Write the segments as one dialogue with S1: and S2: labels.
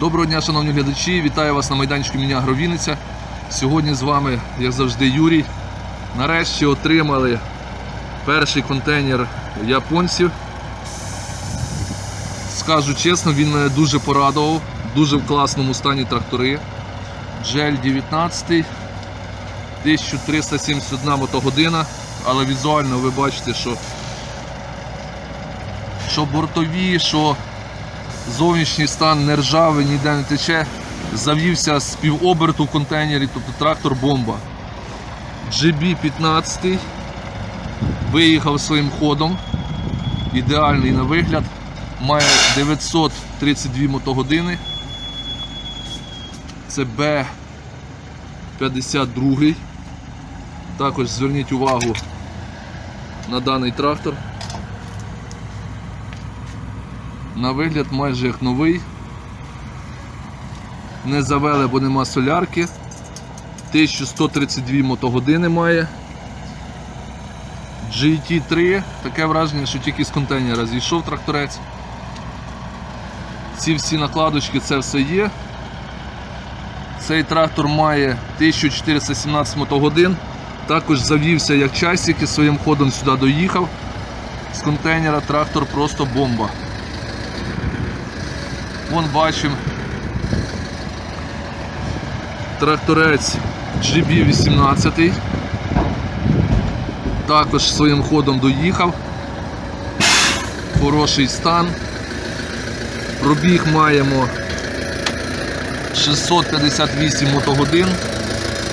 S1: Доброго дня, шановні глядачі! Вітаю вас на майданчику Міня Гровіниця. Сьогодні з вами, як завжди, Юрій. Нарешті отримали перший контейнер японців. Скажу чесно, він мене дуже порадував. Дуже в класному стані трактори. GL 19, 1371 мотогодина, але візуально ви бачите, що, що бортові, що зовнішній стан не ржавий, ніде не тече. Завівся з півоберту в контейнері, тобто трактор бомба. GB15 виїхав своїм ходом. Ідеальний на вигляд. Має 932 мотогодини. Це Б52. Також зверніть увагу на даний трактор. На вигляд майже як новий. Не завели, бо нема солярки. 1132 мотогодини має. GT3, таке враження, що тільки з контейнера зійшов тракторець. Ці всі накладочки, це все є. Цей трактор має 1417 мотогодин. Також завівся як часик і своїм ходом сюди доїхав. З контейнера трактор просто бомба. Вон бачимо тракторець GB18. Також своїм ходом доїхав. Хороший стан. Пробіг маємо 658 мотогодин.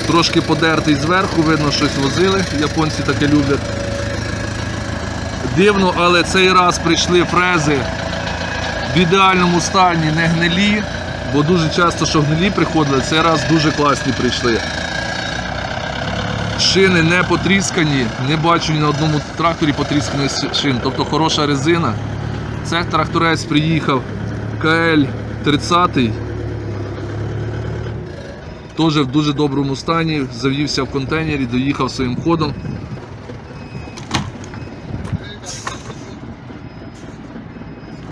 S1: Трошки подертий зверху, видно, щось возили, японці таке люблять. Дивно, але цей раз прийшли фрези в ідеальному стані, не гнилі, бо дуже часто, що гнилі приходили, цей раз дуже класні прийшли. Шини не потріскані, не бачу ні на одному тракторі потрісканих шин, тобто хороша резина. Це тракторець приїхав КЛ 30 Теж в дуже доброму стані, завівся в контейнері, доїхав своїм ходом.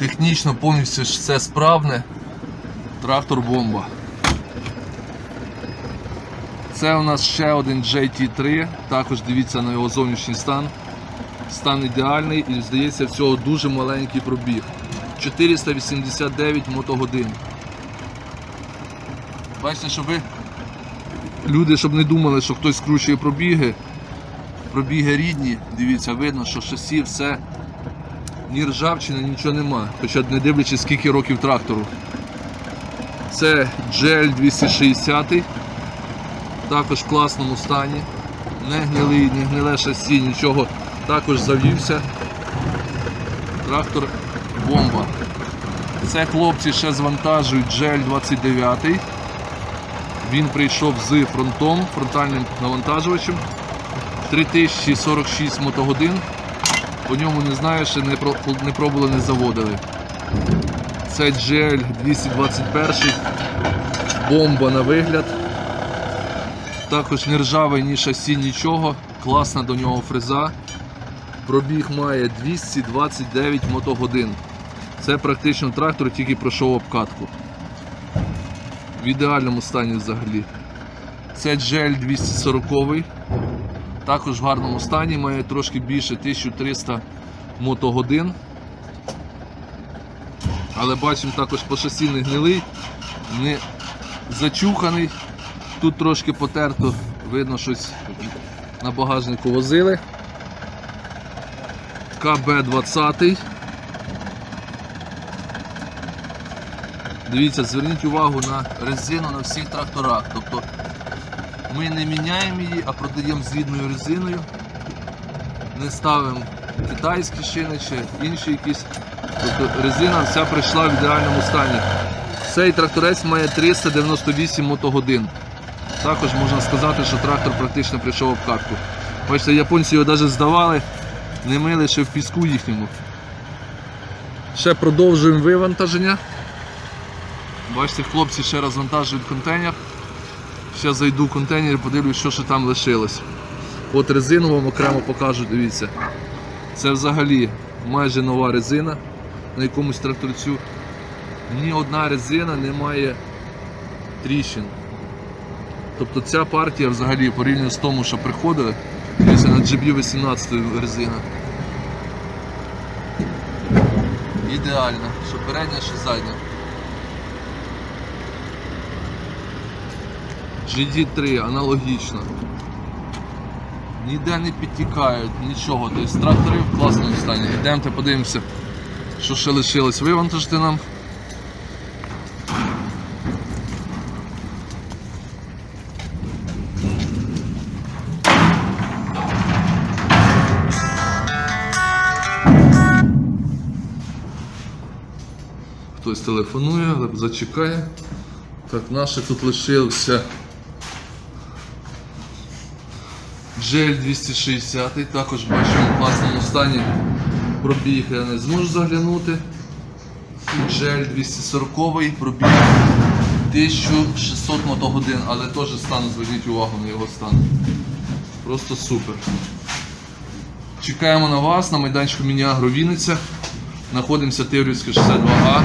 S1: Технічно повністю все справне. Трактор бомба. Це у нас ще один JT3, також дивіться на його зовнішній стан. Стан ідеальний і здається в цього дуже маленький пробіг. 489 мотогодин. Бачите, щоб ви люди, щоб не думали, що хтось скручує пробіги. Пробіги рідні, дивіться, видно, що шасі все ні ржавчини, нічого нема. Хоча не дивлячись скільки років трактору. Це GL 260 також в класному стані. Не гнилий, не гниле шасі, нічого. Також завівся. Трактор бомба. Це хлопці ще звантажують GL 29 Він прийшов з фронтом, фронтальним навантажувачем. 3046 мотогодин. По ньому не знаю, ще не, про, не пробували, не заводили. Це GL 221 бомба на вигляд. Також не ржавий, ні шасі, нічого. Класна до нього фреза. Пробіг має 229 мотогодин. Це практично трактор, тільки пройшов обкатку. В ідеальному стані взагалі. Це GL 240 також в гарному стані, має трошки більше 1300 мотогодин. Але бачимо також по шасі не гнилий, не зачуханий. Тут трошки потерто, видно щось на багажнику возили. КБ-20. Дивіться, зверніть увагу на резину на всіх тракторах. Тобто ми не міняємо її, а продаємо з рідною резиною. Не ставимо китайські шини чи інші якісь. Тобто резина вся прийшла в ідеальному стані. Цей тракторець має 398 мотогодин. Також можна сказати, що трактор практично прийшов в обкатку. Бачите, японці його навіть здавали, не мили ще в піску їхньому. Ще продовжуємо вивантаження. Бачите, хлопці ще розвантажують контейнер. Ще зайду в контейнер і подивлюсь, що ще там лишилось. От резину вам окремо покажу, дивіться. Це взагалі майже нова резина на якомусь тракторцю. ні одна резина не має тріщин. Тобто ця партія взагалі порівняно з тому, що приходили, дивіться на GB18 резина. Ідеально, що передня, що задня. GD3 аналогічно. Ніде не підтікають, нічого. Тобто трактори в класному стані. Йдемте подивимося, що ще лишилось вивантажити нам. Хтось телефонує, зачекає. Так, наше тут лишився GL 260, також бачимо в класному стані пробіг, я не зможу заглянути. GL 240 пробіг 1600 мотогодин, але теж стан, зверніть увагу на його стан. Просто супер. Чекаємо на вас на майданчику Мініагро Вінниця. Знаходимося Тиврівське 62А.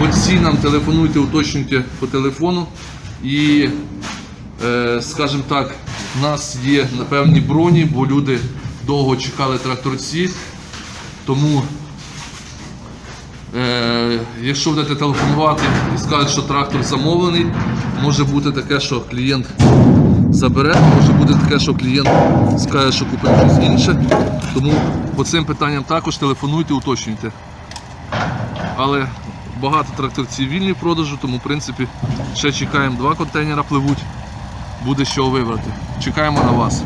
S1: По цінам телефонуйте, уточнюйте по телефону. І, е, скажімо так, у нас є певні броні, бо люди довго чекали тракторці. Тому, е, якщо будете телефонувати і скажуть, що трактор замовлений, може бути таке, що клієнт забере, може бути таке, що клієнт скаже, що купив щось інше. Тому по цим питанням також телефонуйте, уточнюйте. Але багато тракторців вільні в продажу, тому в принципі ще чекаємо два контейнера пливуть. Буде що вибрати. Чекаємо на вас.